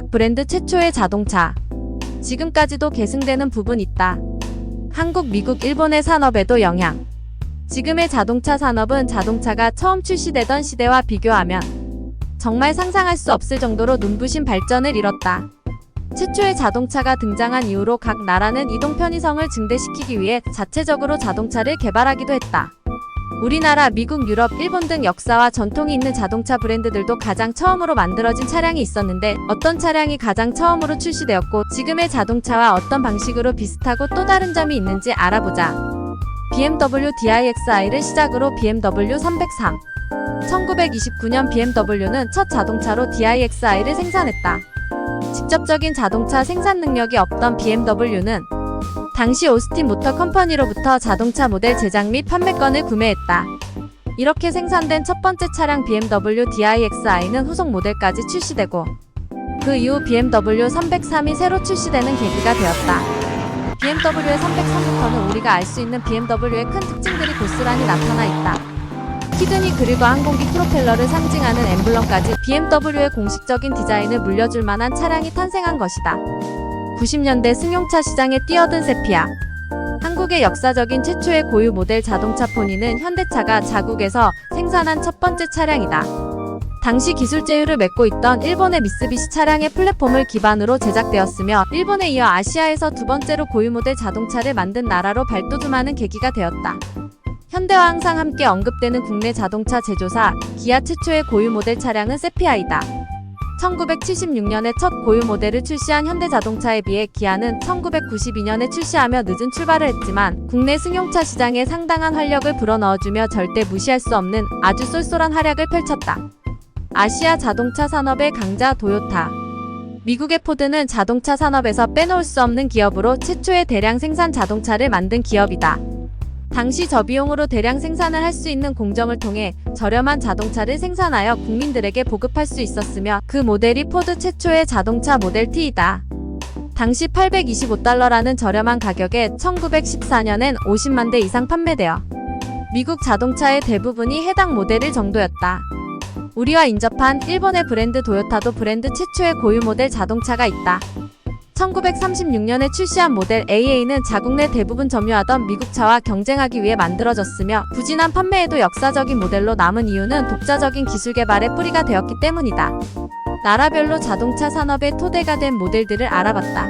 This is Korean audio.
각 브랜드 최초의 자동차. 지금까지도 계승되는 부분 있다. 한국, 미국, 일본의 산업에도 영향. 지금의 자동차 산업은 자동차가 처음 출시되던 시대와 비교하면 정말 상상할 수 없을 정도로 눈부신 발전을 이뤘다. 최초의 자동차가 등장한 이후로 각 나라는 이동 편의성을 증대시키기 위해 자체적으로 자동차를 개발하기도 했다. 우리나라, 미국, 유럽, 일본 등 역사와 전통이 있는 자동차 브랜드들도 가장 처음으로 만들어진 차량이 있었는데 어떤 차량이 가장 처음으로 출시되었고 지금의 자동차와 어떤 방식으로 비슷하고 또 다른 점이 있는지 알아보자. BMW DiXi를 시작으로 BMW 303 1929년 BMW는 첫 자동차로 DiXi를 생산했다. 직접적인 자동차 생산 능력이 없던 BMW는 당시 오스틴 모터 컴퍼니로부터 자동차 모델 제작 및 판매권을 구매했다. 이렇게 생산된 첫 번째 차량 BMW DiXi는 후속 모델까지 출시되고 그 이후 BMW 303이 새로 출시되는 계기가 되었다. BMW의 303부터는 우리가 알 수 있는 BMW의 큰 특징들이 고스란히 나타나 있다. 키드니 그리고 항공기 프로펠러를 상징하는 엠블럼까지 BMW의 공식적인 디자인을 물려줄 만한 차량이 탄생한 것이다. 90년대 승용차 시장에 뛰어든 세피아. 한국의 역사적인 최초의 고유 모델 자동차 포니는 현대차가 자국에서 생산한 첫 번째 차량이다. 당시 기술 제휴를 맺고 있던 일본의 미쓰비시 차량의 플랫폼을 기반으로 제작되었으며 일본에 이어 아시아에서 두 번째로 고유 모델 자동차를 만든 나라로 발돋움하는 계기가 되었다. 현대와 항상 함께 언급되는 국내 자동차 제조사 기아 최초의 고유 모델 차량은 세피아이다. 1976년에 첫 고유 모델을 출시한 현대자동차에 비해 기아는 1992년에 출시하며 늦은 출발을 했지만 국내 승용차 시장에 상당한 활력을 불어넣어주며 절대 무시할 수 없는 아주 쏠쏠한 활약을 펼쳤다. 아시아 자동차 산업의 강자 도요타. 미국의 포드는 자동차 산업에서 빼놓을 수 없는 기업으로 최초의 대량 생산 자동차를 만든 기업이다. 당시 저비용으로 대량 생산을 할 수 있는 공정을 통해 저렴한 자동차를 생산하여 국민들에게 보급할 수 있었으며 그 모델이 포드 최초의 자동차 모델 T이다. 당시 825달러라는 저렴한 가격에 1914년엔 50만 대 이상 판매되어 미국 자동차의 대부분이 해당 모델일 정도였다. 우리와 인접한 일본의 브랜드 도요타도 브랜드 최초의 고유 모델 자동차가 있다. 1936년에 출시한 모델 AA는 자국 내 대부분 점유하던 미국차와 경쟁하기 위해 만들어졌으며 부진한 판매에도 역사적인 모델로 남은 이유는 독자적인 기술 개발의 뿌리가 되었기 때문이다. 나라별로 자동차 산업의 토대가 된 모델들을 알아봤다.